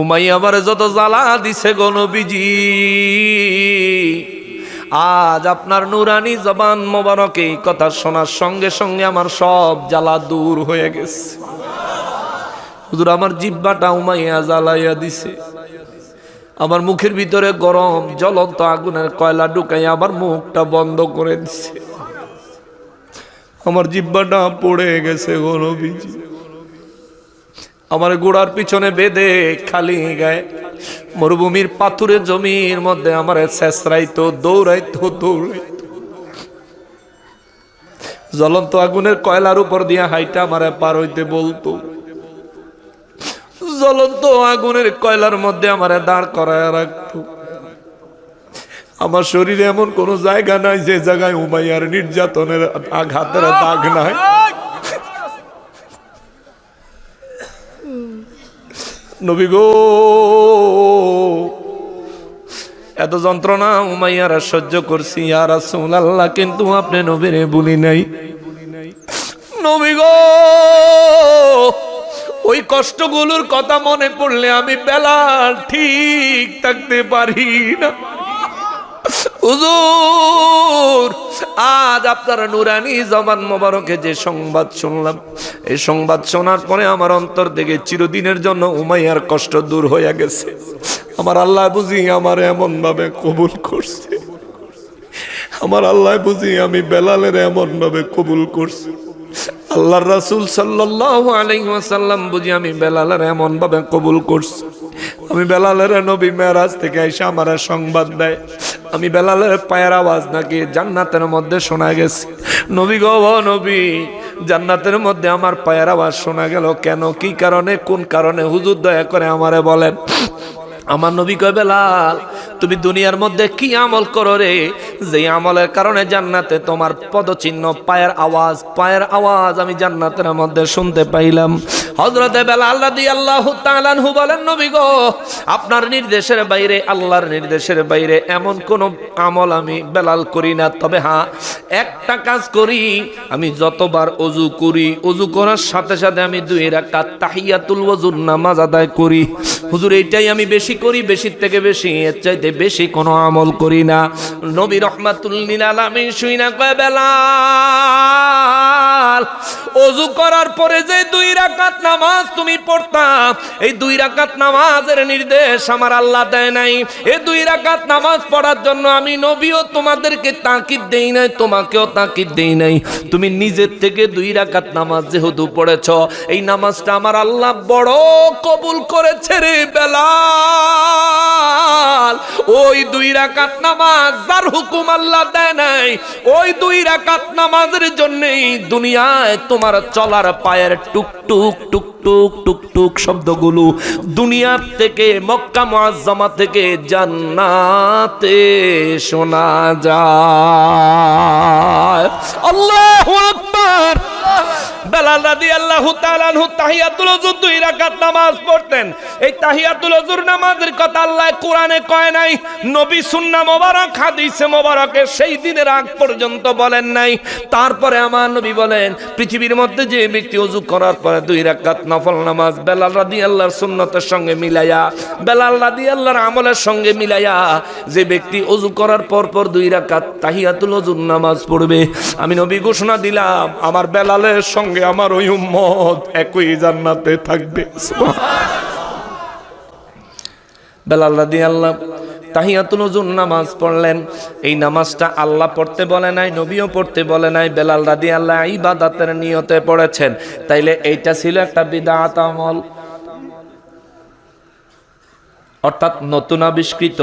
উমাই আমার যত জ্বালা দিছে গণবিজি আজ আপনার নুরানি জবান মোবারক এই কথা শোনার সঙ্গে সঙ্গে আমার সব জ্বালা দূর হয়ে গেছে। হুজুর, আমার জিব্বাটা উমাইয়া জ্বালাইয়া দিছে। আমার মুখের ভিতরে গরম জ্বলন্ত আগুনের কয়লা ঢুকাই আমার মুখটা বন্ধ করে দিছে। আমার জিব্বাটা পড়ে গেছে গণবিজি আমার গোড়ার পিছনে বেঁধে খালি গায়ে। মরুভূমির পাথুরে জমির মধ্যে আমার শেষরাইতো, দৌড়াইতো দৌড়াইতো। জ্বলন্ত আগুনের কয়লার উপর দিয়ে হাইটা আমারে পার হইতে বলতো। জ্বলন্ত আগুনের কয়লার মধ্যে আমারে দাঁড় করায় রাখতো। আমার শরীরে এমন কোন জায়গা নাই যে জায়গায় উমাইয়ার নির্যাতনের আঘাতের দাগ নাই। নবী গো। এত যন্ত্রণা উমাইয়ারা সহ্য করছি আর আল্লাহ কিন্তু আপনি নবীরে বলি নাই। নবী গো, ওই কষ্টগুলোর কথা মনে পড়লে আমি বেলা ঠিক থাকতে পারি না। হুজুর, আজ আপনারা নুরানি জবান মোবারকে যে সংবাদ শুনলাম, এই সংবাদ শোনার পরে আমার অন্তর থেকে চিরদিনের জন্য উমাইয়ার কষ্ট দূর হয়ে গেছে। আমার আল্লাহ বুঝি আমার এমন ভাবে কবুল করছে। আমার আল্লাহ বুঝি আমি বেলালের এমন ভাবে কবুল করছি। আল্লাহর রাসূল আলাইহি বুঝি আমি বেলালের এমন ভাবে কবুল করছি। আমি বেলালের নবী মেরাজ থেকে এসে আমার সংবাদ দেয়। আমি বেলালের পায়ের আওয়াজ নাকি জান্নাতের মধ্যে শোনা গেছে? নবী গো নবী, জান্নাতের মধ্যে আমার পায়ের আওয়াজ শোনা গেল কেন? কি কারণে? কোন কারণে? হুজুর দয়া করে আমারে বলেন। আমার নবী কয়, বেলাল, তুমি দুনিয়ার মধ্যে কি আমল করো রে? যে আমলের কারণে জান্নাতে তোমার পদচিহ্ন, পায়ের আওয়াজ পায়ের আওয়াজ আমি জান্নাতের মধ্যে শুনতে পাইলাম। হজরতে বেলাল রাদি আল্লাহ তালানহু বলেন, নবী গো, আপনার নির্দেশের বাইরে, আল্লাহর নির্দেশের বাইরে এমন কোন আমল আমি বেলাল করি না। তবে হ্যাঁ একটা কাজ করি, আমি যতবার অজু করি, অজু করার সাথে সাথে আমি দুই রাকাত তাহিয়াতুল ওযুর নামাজ আদায় করি। হুজুর, এইটাই আমি বেশি করি বেশির থেকে বেশি, এর চাইতে বেশি কোনো আমল করি না। নবী রহমাতুল্লিল আলামিন শুই না কয়, বেলাল অজু করার পরে যে দুই রাকাত নামাজ তুমি পড়তা, এই দুই রাকাত নামাজের নির্দেশ আমার আল্লাহ দেয় নাই। এই দুই রাকাত নামাজ পড়ার জন্য আমি নবীও তোমাদেরকে তাকিদ দেই নাই, তোমাকেও তাকিদ দেই নাই। তুমি নিজের থেকে দুই রাকাত নামাজ যেহেতু পড়েছ, এই নামাজটা আমার আল্লাহ বড় কবুল করেছে রে বেলাল ওই দুই রাকাত নামাজ যার হুকুম আল্লাহ দেয় নাই, ওই দুই রাকাত নামাজের জন্যই দুনিয়ায় তোমার চলার পায়ের টুক টুক টুক টুক টুক টুক শব্দগুলো দুনিয়ার থেকে মক্কা মুআজ্জামা থেকে জান্নাতে শোনা যায়। আল্লাহু আকবার। বেলাল রাদিয়াল্লাহু তাআলা আনহু তাহিয়াতুল দুই রাকাত নামাজ পড়তেন। এই তাহিয়াতুল ওযুর নামাজের কথা আল্লাহ কোরআনে কয় নাই, নবী সুন্নাহ মোবারক, হাদিসে মোবারকে সেই দিনের আগ পর্যন্ত বলেন নাই। তারপরে আমার নবী বলেন, পৃথিবীর মধ্যে যে ব্যক্তি ওযু করার পরে দুই রাকাত নফল নামাজ বেলাল রাদিয়াল্লাহর সুন্নতের সঙ্গে মিলাইয়া, বেলাল রাদি আল্লাহর আমলের সঙ্গে মিলাইয়া, যে ব্যক্তি অজু করার পর পর দুই রাকাত তাহিয়াতুল ওযুর নামাজ পড়বে। আমি নবী ঘোষণা দিলাম, আমার বেলালের সঙ্গে আমার ওই উম্মত একই জান্নাতে থাকবে। বেলাল রাদিয়াল্লাহ তাহিয়াতুল ওযুর নামাজ পড়লেন। এই নামাজটা আল্লাহ পড়তে বলে নাই, নবীও পড়তে বলে নাই, বেলাল রাদিয়াল্লাহ ইবাদাতের নিয়তে পড়েছেন। তাইলে এইটা ছিল একটা বিদাত আমল। অর্থাৎ নতুন আবিষ্কৃত,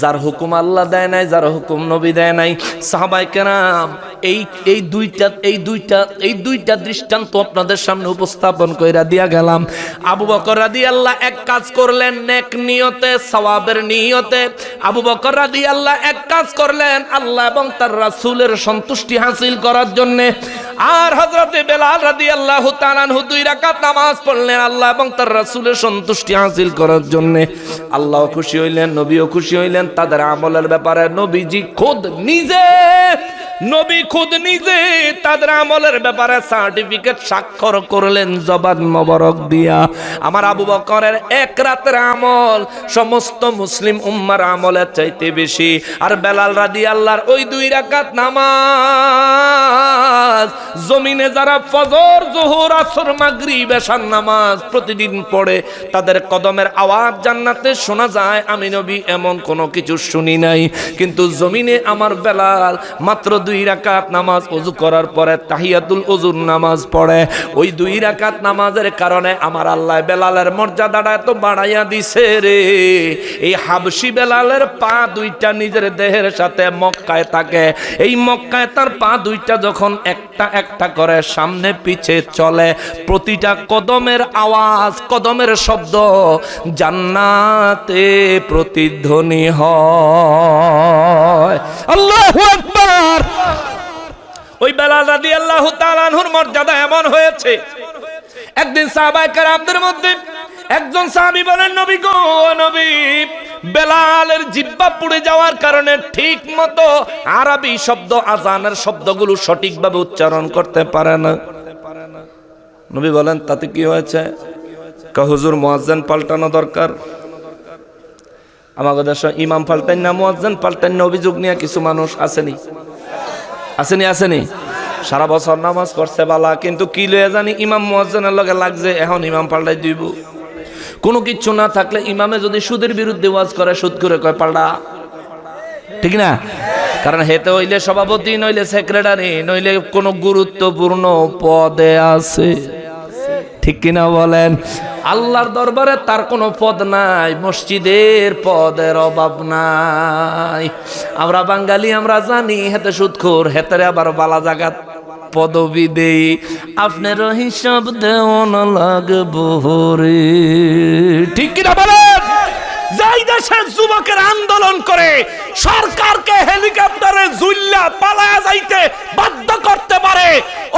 যার হুকুম আল্লাহ দেয় নাই, যার হুকুম নবী দেয় নাই। সাহাবাই কেরাম, এই এই দুইটা এই দুইটা এই দুইটা দৃষ্টান্ত আপনাদের সামনে উপস্থাপন কইরা দিয়া গেলাম। আবু বকর রাদি আল্লাহ এক কাজ করলেন, নেক নিয়তে, সওয়াবের নিয়তে। আবু বকর রাদি আল্লাহ এক কাজ করলেন, আল্লাহ এবং তার রাসূলের সন্তুষ্টি হাসিল করার জন্য। আর হযরতে বেলাল রাদি আল্লাহ তাআলাহু দুই রাকাত নামাজ পড়লেন, আল্লাহ এবং তার রাসূলের সন্তুষ্টি হাসিল করার জন্য। আল্লাহ খুশি হইলেন নবীও খুশি হইলেন তাদের আমলের ব্যাপারে নবীজি খোদ নিজে নবী খুদ নিজে তাদের আমলের ব্যাপারে সার্টিফিকেট স্বাক্ষর করলেন, জবান মোবারক দিয়া। আমার আবু বকরের এক রাতের আমল সমস্ত মুসলিম উম্মার আমলের চাইতে বেশি। আর বেলাল রাদি আল্লাহর ওই দুই রাকাত নামাজ, জমিনে যারা ফজর, জোহর, আসর, মাগরিব, এশার নামাজ প্রতিদিন পড়ে, তাদের কদমের আওয়াজ জান্নাতে শোনা যায়। আমি নবী এমন কোনো কিছু শুনি নাই। কিন্তু জমিনে আমার বেলাল মাত্র দুই রাকাত নামাজ অজু করার পরে তাহিয়াতুল অজুর নামাজ পড়ে। ওই দুই রাকাত নামাজের কারণে আমার আল্লাহ বেলালের মর্যাদাটা এত বাড়াইয়া দিছে রে। এই হাবসি বেলালের পা দুইটা নিজের দেহের সাথে মক্কায় থাকে। এই মক্কায় তার পা দুইটা যখন একটা একটা করে সামনে পিছে চলে, প্রতিটা কদমের আওয়াজ, কদমের শব্দ জান্নাতে প্রতিধ্বনি হয়। আল্লাহু আকবার! ওই বেলাল রাদিয়াল্লাহু তাআলা আনহুর মর্যাদা এমন হয়েছে। একদিন সাহাবায়ে কেরামদের মধ্যে একজন সাহাবী বলেন, নবী গো নবী, বেলালের জিব্বা পুড়ে যাওয়ার কারণে ঠিক মতো আরবি শব্দ, আজানের শব্দগুলো সঠিকভাবে উচ্চারণ করতে পারে না। নবী বলেন, তাতে কি হয়েছে? হুজুর, মুয়াজ্জিন পাল্টানো দরকার। আমাদের দেশে ইমাম পাল্টান না, মুয়াজ্জিন পাল্টান না, অভিযোগ নিয়ে কিছু মানুষ আসেনি। আসেনি আসেনি। সারা বছর নামাজ পড়ছে বালা, কিন্তু কি লয়ে জানি ইমাম মুয়াজ্জিনের লগে লাগছে, এখন ইমাম পাল্টাই দিব। কোনো কিচ্ছু না থাকলে ইমামে যদি সুদের বিরুদ্ধে ওয়াজ করে, সুদ করে কয়, পাল্টা। ঠিক না? কারণ হেতে হইলে সভাপতি, নইলে সেক্রেটারি, নইলে কোনো গুরুত্বপূর্ণ পদে আছে। ঠিক কিনা বলেন? আল্লাহর দরবারে তার কোনো পদ নাই, মসজিদের পদের অভাব নাই। আমরা বাঙালি, আমরা জানি, হেতে সুৎখোর, হেতারে আবার বালা জাগাত পদবি দেই। আপনার হিসাব দেওয়ান লাগবো রে। ঠিক কিনা বলেন? যাই দেশের যুবকের আন্দোলন করে, সরকারকে হেলিকপ্টারে জুল্লা পালায়া যাইতে বাধ্য করতে পারে,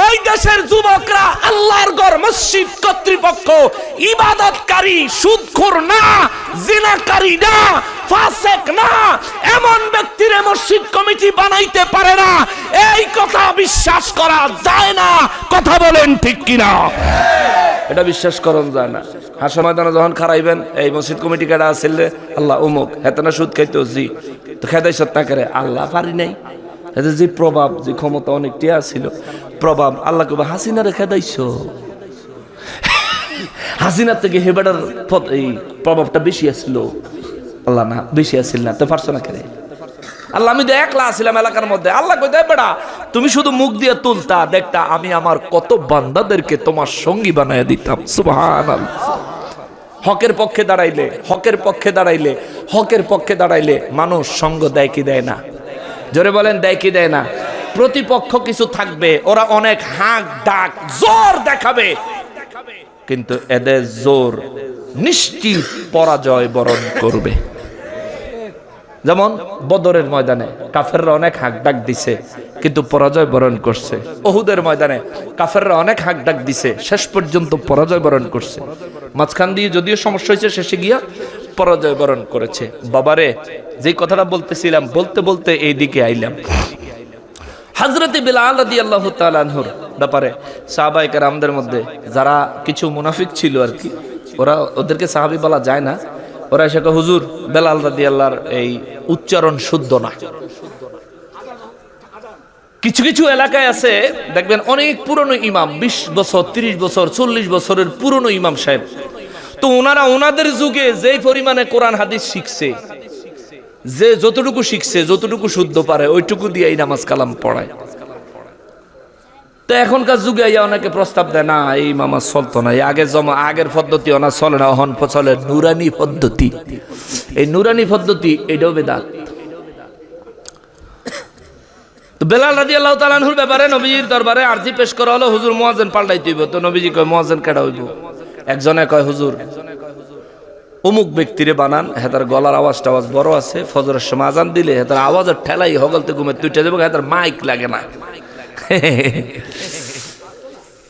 ওই দেশের যুবকরা আল্লাহর গড় মসজিদ কর্তৃপক্ষ, ইবাদতকারী, সুদখোর না, জিনাকারী না, ফাসেক না, এমন ব্যক্তিরে মসজিদ কমিটি বানাইতে পারে না, এই কথা বিশ্বাস করা যায় না, কথা বলেন ঠিক কিনা? এটা বিশ্বাস করন যায় না। হাসা ময়দানে যখন খারাইবেন এই মসজিদ কমিটি কাটা আসলে আল্লাহ, উমুক। হেতে না সুদ খাইতো, জি। তো খেদাই সত্তা করে আল্লাহ পারি নাই। এতে যে প্রভাব যে ক্ষমতা অনেকটি আছিল। প্রভাব আল্লাহ কবে হাসিনারে খেদাইছো? হাসিনার থেকে হেবাটার এই প্রভাবটা বেশি আসছিল আল্লাহ না, বেশি আসছিল না। তো পারছ না কেন আল্লাহ, আমি তো একলা আছিলাম এলাকার মধ্যে। আল্লাহ কই দেয় বেড়া তুমি শুধু মুখ দিয়ে তুলতা, দেখতা, আমি আমার কত বান্দাদেরকে তোমার সঙ্গী বানায় দিতাম। সুবহান হকের পক্ষে দাঁড়াইলে, হকের পক্ষে দাঁড়াইলে, হকের পক্ষে দাঁড়াইলে মানুষ সঙ্গ দেয় কি দেয় না? জোরে বলেন, দেয় কি দেয় না? প্রতিপক্ষ কিছু থাকবে, ওরা অনেক হাঁক, ডাক, জোর দেখাবে। কিন্তু এদের জোর নিশ্চিত পরাজয় বরণ করবে। যেমন বদরের ময়দানে কাফেররা অনেক হাক ডাক দিছে, কিন্তু পরাজয় বরণ করছে। ওহুদের ময়দানে কাফেররা অনেক হাক ডাক দিছে, শেষ পর্যন্ত পরাজয় বরণ করছে। মাঝখান দিয়ে যদিও সমস্যা হয়েছে, শেষে গিয়া পরাজয় বরণ করেছে। বাবারে যে কথাটা বলতেছিলাম, বলতে বলতে এই দিকে আইলাম। হাজরতে বিলাল রাদি আল্লাহ তালানহুর ব্যাপারে সাহাবাইকার আমাদের মধ্যে যারা কিছু মুনাফিক ছিল আর কি, ওরা ওদেরকে সাহাবি বলা যায় না ওরা এসে হুজুর, বেলাল রাদি আল্লাহর এই উচ্চারণ শুদ্ধ না। কিছু কিছু এলাকায় আছে, দেখবেন অনেক পুরনো ইমাম, বিশ বছর, তিরিশ বছর, চল্লিশ বছরের পুরনো ইমাম সাহেব। তো ওনারা ওনাদের যুগে যে পরিমাণে কোরআন, হাদিস শিখছে, যে যতটুকু শিখছে, যতটুকু শুদ্ধ পারে, ওইটুকু দিয়ে এই নামাজ কালাম পড়ায়। তো এখনকার যুগে আইয়া অনেকে প্রস্তাব দেয়, না, এই মামা চলতো না। আগের জমা আগের পদ্ধতি ওনা চলে না হন চলে নুরানি পদ্ধতি। এই নুরানি পদ্ধতি, এটাও বেদাত। তো বেলাল রাজি আল্লাহ তালানহুর ব্যাপারে নবীজির দরবারে আর্জি পেশ করা হলো, হুজুর মোয়াজেন পাল্টাই দিব তো নবীজি কয় মোয়াজেন কেডা হইব? একজনে কয়, হুজুর, অমুক ব্যক্তিরে বানান, হেতার গলার আওয়াজ টাওয়াজ বড় আছে, ফজরের সময় আজান দিলে হেতার আওয়াজের ঠেলাই হগলতে ঘুমে তুইটা যাবে, হেতার মাইক লাগে না।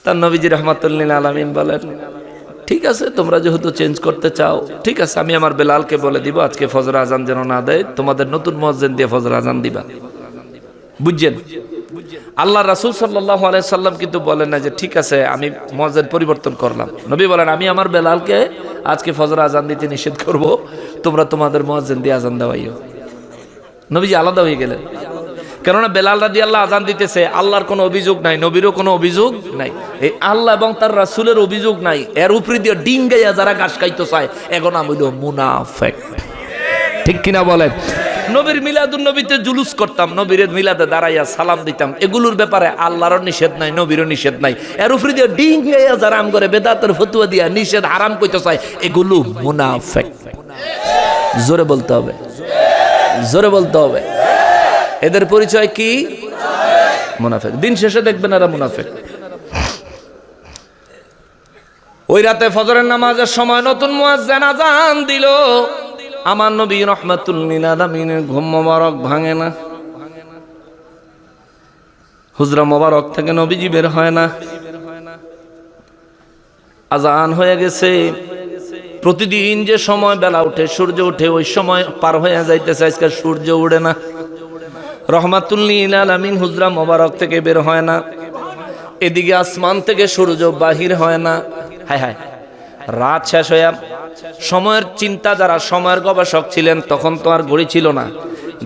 তার নবীজি রহমাতুল্লিল আলমিন বলেন, ঠিক আছে, তোমরা যেহেতু চেঞ্জ করতে চাও, ঠিক আছে, আমি আমার বেলালকে বলে দিব, আজকে ফজর আজান যেন না দেয়, তোমাদের নতুন মসজিদ দিয়ে ফজর আজান দিবা। বুঝছেন? আল্লাহ রাসুল সাল্লাহ সাল্লাম কিন্তু বলেন না যে, ঠিক আছে, আমি মজের পরিবর্তন করলাম। নবী বলেন, আমি আমার বেলালকে আজকে ফজর আজান দিতে নিষেধ করব, তোমরা তোমাদের মহাজেন দিয়ে আজান দেওয়াইও নবীজি আলাদা হয়ে গেলেন। কেননা বেলাল রাদি আল্লাহ আজান দিতেছে, আল্লাহর কোনো অভিযোগ নাই, নবীরও কোনো অভিযোগ নাই। এই আল্লাহ এবং তার রাসুলের অভিযোগ নাই, এর উপরে দিয়ে ডিং গাইয়া যারা ঘাস খাইতে চায় এখন আমি মুনাফেক। ঠিক কিনা বলেন? নবীর মিলাদুন নবীতে জুলুস করতাম, নবীর মিলাদে দাঁড়াইয়া সালাম দিতাম। এগুলোর ব্যাপারে আল্লাহরও নিষেধ নাই, নবীরও নিষেধ নাই। এর উপরে দিয়ে ডিং গাইয়া যারা আম করে, বেদাতের ফতুয়া দিয়া নিষেধ হারাম কইতে চায়, এগুলো মুনাফেক। জোরে বলতে হবে। জোরে বলতে হবে। এদের পরিচয় কি? মুনাফেক। দিন শেষে দেখবেন এরা মুনাফেক। ওই রাতে ফজরের নামাজের সময় নতুন মুয়াজ্জিন আজান দিল। আমার নবী আলামিনের ঘুম মোবারক ভাঙে না। হুজরা মোবারক থেকে নবীজি বের হয় না। আজান হয়ে গেছে। প্রতিদিন যে সময় বেলা উঠে, সূর্য উঠে, ওই সময় পার হয়ে যাইতেছে, আজকে সূর্য উড়ে না। রহমাতুল্লিল আলামিন হুজরা মোবারক থেকে বের হয় না। এদিকে আসমান থেকে সূর্য বাহির হয় না। হায় হায়। রাত শেষ হয়ে সময়ের চিন্তা, যারা সময়ের গবেষক ছিলেন, তখন তো আর ঘড়ি ছিল না।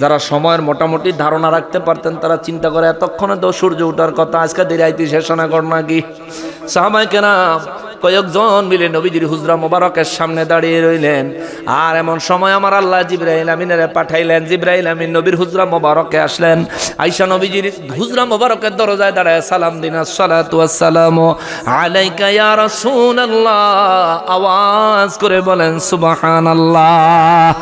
যারা সময়ের মোটামুটি ধারণা রাখতে পারতেন, তারা চিন্তা করে, এতক্ষণে তো সূর্য ওঠার কথা, আজকে দিরাইতি শেষ না কর নাকি সাহাবাই কেনা কয়েকজন মিলে নবীজির হুজরা মোবারকের সামনে দাঁড়িয়ে রইলেন। আর এমন সময় আমার আল্লাহ জিব্রাইল আমিনের পাঠাইলেন। জিব্রাইল আমিন নবীর হুজরা মোবারকে আসলেন। আইসা নবীজির হুজরা মোবারকের দরজায় দাঁড়ায়, সালাম দিন আসসালামু আলাইকা ইয়া রাসূলুল্লাহ। আওয়াজ করে বলেন, সুবহানাল্লাহ।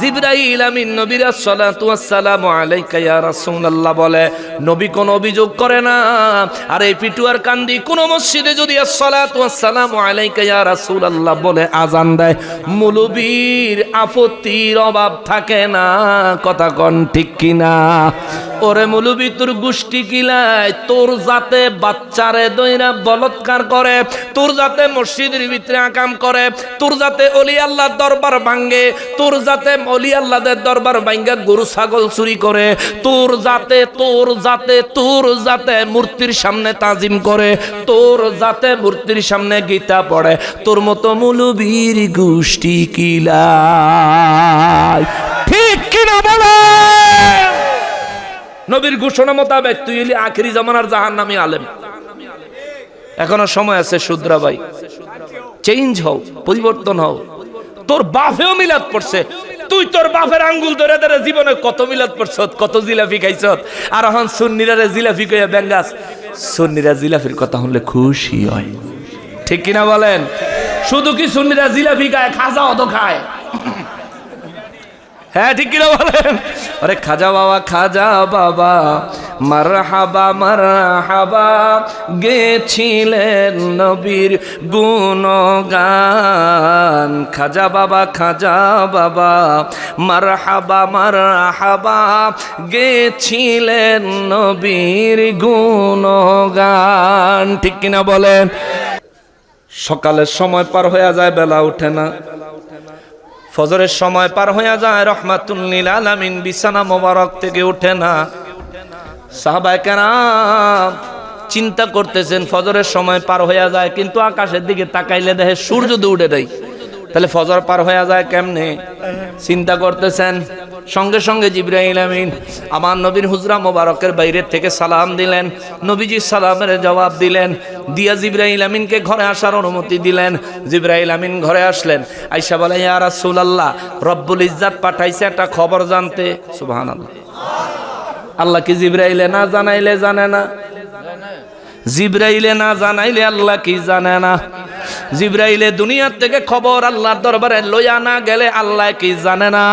জিব্রাইল আমিন নবীর আসসালাতু আসসালামু আলাইকা ইয়া রাসূলুল্লাহ বলে, নবী কোন অভিযোগ করে না। আর এই পিটুয়ার কান্দি কোন মসজিদে যদি আসসালাতু আসসালামু আলাইকা ইয়া রাসূলুল্লাহ বলে আজান দেয়। মুলুবীর আপত্তির অভাব থাকে না, কথা কন ঠিক কিনা? ওরে মুলুবি, তোর গোষ্ঠী কিলায় তোর যাতে বাচ্চারে দইরা বলৎকার করে, তোর যাতে মসজিদের ভিতরে আকাম করে, তোর যাতে অলি আল্লাহর দরবার ভাঙ্গে, তোর যাতে অলি আল্লাহদের দরবার ভাঙ্গে গরু, ছাগল চুরি করে, তোর যাতে তোর যাতে তোর যাতে মূর্তির সামনে তাজিম করে, তোর যাতে মূর্তির সামনে গীতা পড়ে। তোর মতো মুলুবীর গোষ্ঠী কিলায় ঠিক কিনা বলে? নবীর ঘোষণা মোতাবেক তুই এলি আখেরি জামানার জাহান নামে আলেম। এখনও সময় আছে শুদ্রা ভাই। চেঞ্জ হও, পরিবর্তন হও। তোর বাফেও মিলাদ পড়ছে। তুই তোর বাপের আঙ্গুল ধরে ধরে জীবনে কত মিলাদ পড়ছ কত জিলাপি খাইছ আর এখন সুন্নিরা জিলাপি কইয়া ব্যাঙ্গাস। সুন্নিরা জিলাপির কথা হলে খুশি হয়। ঠিক কিনা বলেন? শুধু কি সুন্নিরা জিলাপি খায়, খাজা অত খায়? হ্যাঁ ঠিক কিনা বলেন? আরে, খাজা বাবা খাজা বাবা মার হাবা মার হাবা গেছিলেন নবীর গুণগান। খাজা বাবা খাজা বাবা মার হাবা মার হাবা গেছিলেন নবীর গুণগান। ঠিক কিনা বলেন? সকালের সময় পার হয়ে যায়, বেলা ওঠে না। ফজরের সময় পার হইয়া যায় রহমাতুল্লিল আলামিন বিছানা মোবারক থেকে ওঠে না। সাহাবায় কেরাম চিন্তা করতেছেন, ফজরের সময় পার হইয়া যায়, কিন্তু আকাশের দিকে তাকাইলে দেখে সূর্য দৌড়ে দেয়। তাহলে ফজর পার হয়ে যায় কেমনে? চিন্তা করতেছেন? সঙ্গে সঙ্গে জিব্রাহিল আমিন আমার নবীর হুজরা মোবারকের বাইরের থেকে সালাম দিলেন, নবীজি সালামের জবাব দিলেন, দিয়া জিব্রাহিল আমিনকে ঘরে আসার অনুমতি দিলেন। জিব্রাহিল আমিন ঘরে আসলেন আইসা বলে, ইয়া রাসূলুল্লাহ, রব্বুল ইজ্জাত পাঠাইছে একটা খবর জানতে। সুবহানাল্লাহ। আল্লাহ কি জিব্রাইলে না জানাইলে জানে না? জিব্রাইলে না জানাইলে আল্লাহ কি জানে না? জিব্রাইলে দুনিয়ার থেকে খবর আল্লাহর দরবারে লইয়া না গেলে আল্লাহ কি জানে না?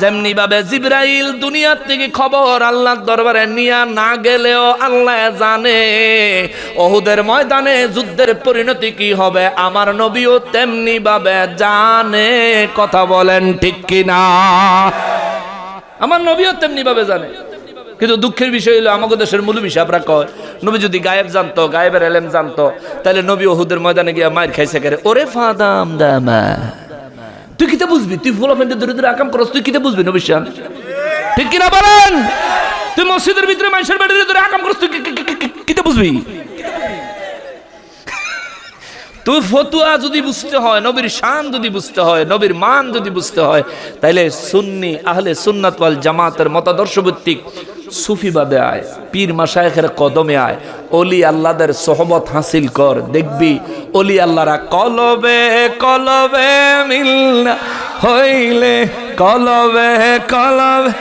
যেমনি ভাবে জিব্রাইল দুনিয়ার থেকে খবর আল্লাহর দরবারে নিয়া না গেলেও আল্লাহ জানে। ওহুদের ময়দানে যুদ্ধের পরিণতি কি হবে আমার নবীও তেমনি ভাবে জানে। কথা বলেন ঠিক কিনা? আমার নবীও তেমনি ভাবে জানে। কিন্তু দুঃখের বিষয় হলো আমাদের দেশের মূল বিষয় আমরা কয়, নবী যদি গায়েব জানতো, গায়েবের এলেম জানতো, তাহলে নবী ওহুদের ময়দানে গিয়ে মায়ের খাইছে করে? ওরে ফাদাম দামা। তুই কিতে বুঝবি? তুই ফুলা ফেন্টে ধরে দূরে আকাম করস, তুই কিতে বুঝবি নবী শান ঠিক কিনা বলেন? তুই মসজিদের ভিতরে মানুষের বাড়িতে ধরে আকাম করছ তুই কিতে বুঝবি? তুই ফতুয়া যদি বুঝতে হয়, নবীর শান যদি বুঝতে হয়, নবীর মান যদি বুঝতে হয়, তাইলে সুন্নি আহলে সুন্নাত ওয়াল জামাতের মতাদর্শ ভিত্তিক সুফিবাদে আয়, পীর মাশায়েখের কদমে আয়। অলি আল্লাহদের সহবত হাসিল কর, দেখবি অলি আল্লাহরা কলবে কলবে মিল হইলে, কলবে কলবে।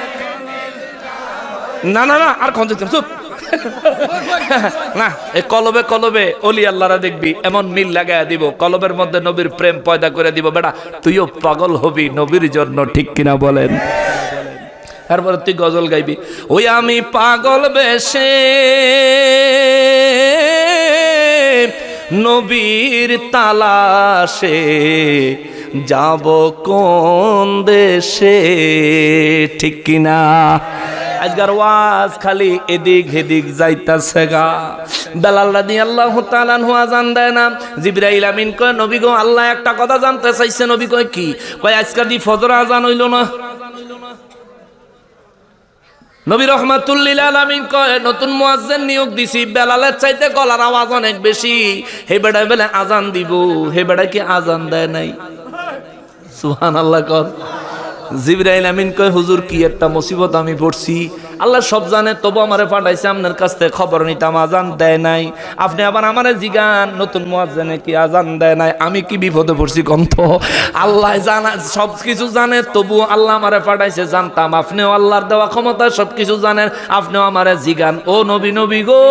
না না না, আর কনজেক্ট চুপ। না এই কলবে কলবে, অলি আল্লাহরা দেখবি এমন মিল লাগায় দিব, কলবের মধ্যে নবীর প্রেম পয়দা করে দিব। বেটা, তুইও পাগল হবি নবীর জন্য, ঠিক কিনা বলেন? তারপরে তুই গজল গাইবি। ওই আমি পাগল বেশে, নবীর তালাশে যাব কোন দেশে? ঠিক কিনা? আজকার ওয়াজ খালি এদিক হেদিক যাইতাছে গা। বেলাল রাদি আল্লাহ তালান হুয়া জান দেয় না। জিব্রাইল আমিন কয়, নবী গো, আল্লাহ একটা কথা জানতে চাইছে। নবী কয়, কি? কয় আজকাল দি ফজর আজান হইল না। নবী রহমাতুল্লিল আলামিন কয়, নতুন মুয়াজ্জিন নিয়োগ দিছি, বেলালের চাইতে গলার আওয়াজ অনেক বেশি। হে বেড়া বেলা, আজান দিব। হে বেড়া কি আজান দেয় নাই? সুবহানাল্লাহ কর। জিবরাইল আমিন কয়, হুজুর, কি একটা মুসিবত আমি পড়ছি। আল্লাহ সব জানে, তবু আমারে পাঠাইছে আপনার কাছ থেকে খবর নিতাম আজান দেয় নাই। আপনি আবার আমারে জিগান, নতুন মুয়াজ্জিনে কি আজান দেয় নাই? আমি কি বিপদে পড়ছি কন্ত আল্লাহ জানা সব কিছু জানে, তবু আল্লাহ আমারে পাঠাইছে জানতাম। আপনিও আল্লাহর দেওয়া ক্ষমতা, সব কিছু জানেন। আপনিও আমারে জিগান। ও নবী নবী গো,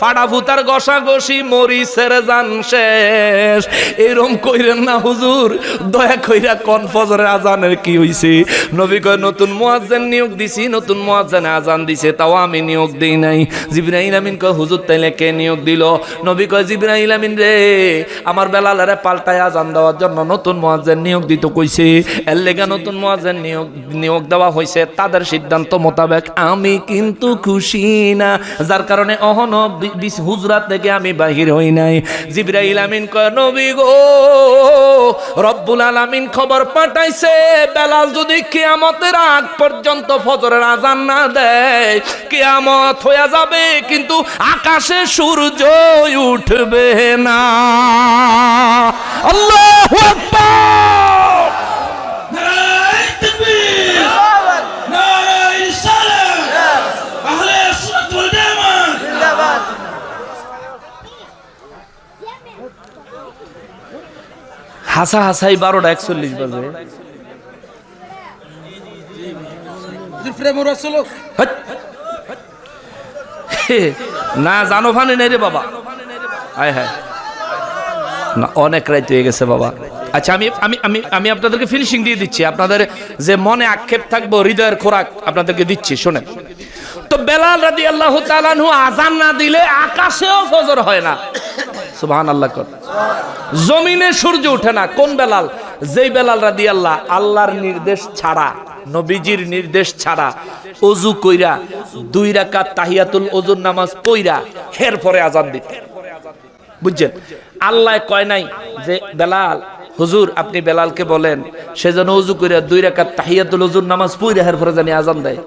ফাটা ফুতার গসি মরি সেরে যান শেষ। এরম কইরেন না, হুজুর, দয়া কইরা কোন ফজরের আজানের কি হইছে? নবী কয়, নতুন মুয়াজ্জিন নিয়োগ দিছি, নতুন মুয়াজ্জিন আজান দিছে, তাও আমি নিয়োগ দেই নাই। জিবরাইল আমিন কয়, হুজুর, তাইলে কে নিয়োগ দিল? নবী কয়, জিবরাইল আমিন রে, আমার বেলালেরে পাল্টায় আজান দেওয়ার জন্য নতুন মুয়াজ্জিন নিয়োগ দিতে কইছে। এর লেগা নতুন মুয়াজ্জিন নিয়োগ নিয়োগ দেওয়া হয়েছে তাদের সিদ্ধান্ত মোতাবেক আমি কিন্তু খুশি না, যার কারণে অহন হুজরাত থেকে আমি বাহির হই নাই। জিবরাইল আমিন কয়, নবী গো, রব্বুল আলামিন খবর পাঠাইছে বেলাল যদি কিয়ামতের আগ পর্যন্ত ফজরের আজান না দেয় কিয়ামত হয়ে যাবে কিন্তু আকাশে সূর্য উঠবে না। আল্লাহু হাসা হাসাই বারোটা একচল্লিশ বাজে। হে, না জানো ভানে রে বাবা। হ্যাঁ। না অনেক রাইত হয়ে গেছে বাবা। আচ্ছা আমি আমি আমি আমি আপনাদেরকে ফিনিশিং দিয়ে দিচ্ছি। আপনাদের যে মনে আক্ষেপ থাকব হৃদয়ের খোরাক আপনাদেরকে দিচ্ছি শোনেন। তো বেলাল রাদি আল্লাহ তালানহু আজান না দিলে আকাশেও ফজর হয় না। সুবহান আল্লাহ কর। জমিনে সূর্য ওঠে না। কোন বেলাল? যেই বেলাল রাদি আল্লাহ আল্লাহর নির্দেশ ছাড়া। নবীজির নির্দেশ ছাড়া অজু কইরা দুই রাকাত তাহিয়াতুল ওজুর নামাজ পইরা হের পরে আজান দিতে। বুঝছেন? আল্লাহ কয় নাই যে, বেলাল হুজুর, আপনি বেলালকে বলেন, সে যেন উজু করে দুই রাকাত তাহিয়াতুল হুজুর নামাজ পড়ে হের পরে জানি আজান দেয়।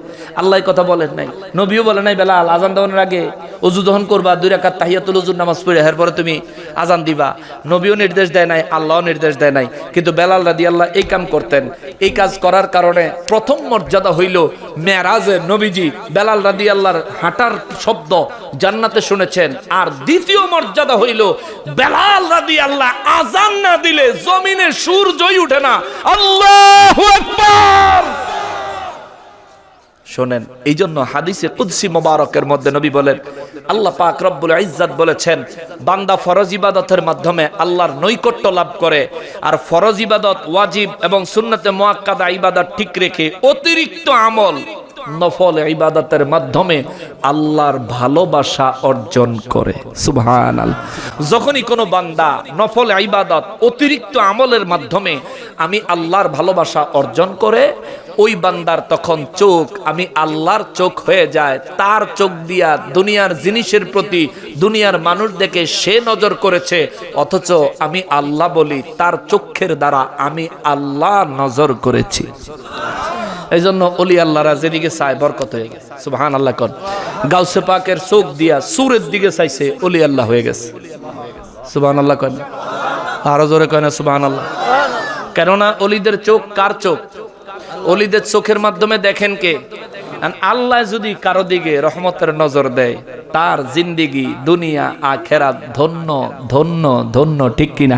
আল্লাহ কথা বলেন নাই। নবীও বলে নাই, বেলাল আজান দেওয়ার আগে উজু যখন করবা, দুই রাকাত তাহিয়াতুল হুজুর নামাজ পড়ে হের পরে তুমি আজান দিবা। নবীও নির্দেশ দেয় নাই, আল্লাহও নির্দেশ দেয় নাই। কিন্তু বেলাল রাদি আল্লাহ এই কাম করতেন। এই কাজ করার কারণে প্রথম মর্যাদা হইল মেয়ারাজে নবীজি বেলাল রাদি আল্লাহর হাঁটার শব্দ জান্নাতে শুনেছেন। আর দ্বিতীয় মর্যাদা হইল বেলাল রাদি আল্লাহ আজান না দিলে জমিনে সূর্যই উঠে না। আল্লাহু শোনেন এই জন্য হাদিসে কুদসি মোবারকের মধ্যে নবী বলেন, আল্লাহ পাক রব্বুল ইজ্জাত বলেছেন, বান্দা ফরজ ইবাদতের মাধ্যমে আল্লাহর নৈকট্য লাভ করে, আর ফরজ ইবাদত ওয়াজিব এবং সুন্নতে মুআক্কাদা ইবাদত ঠিক রেখে অতিরিক্ত আমল নফল ইবাদতের মাধ্যমে আল্লাহর ভালোবাসা অর্জন করে। সুবহান যখনই কোনো বান্দা নফল ইবাদত, অতিরিক্ত আমলের মাধ্যমে আমি আল্লাহর ভালোবাসা অর্জন করে, ওই বান্দার তখন চোখ, আমি আল্লাহর চোখ হয়ে যায়। তার চোখ দিয়া দুনিয়ার জিনিসের প্রতি দুনিয়ার মানুষ দেখে সে নজর করেছে, অথচ আমি আল্লাহ বলি, তার চোখের দ্বারা আমি আল্লাহ নজর করেছি। এই জন্য অলি আল্লাহরা যেদিকে চায় বরকত হয়ে গেছে। সুবাহান আল্লাহ কন গাউসে পাকের চোখ দিয়া সুরের দিকে চাইছে অলি আল্লাহ হয়ে গেছে। সুবাহান আল্লাহ কন আরও জোরে কয় না সুবাহান আল্লাহ কেননা অলিদের চোখ কার চোখ? অলিদের চোখের মাধ্যমে দেখেন কে? আল্লাহ যদি কারও দিকে রহমতের নজর দেয়, তার জিন্দিগি, দুনিয়া, আখেরাত ধন্য ধন্য ধন্য, ঠিক কিনা?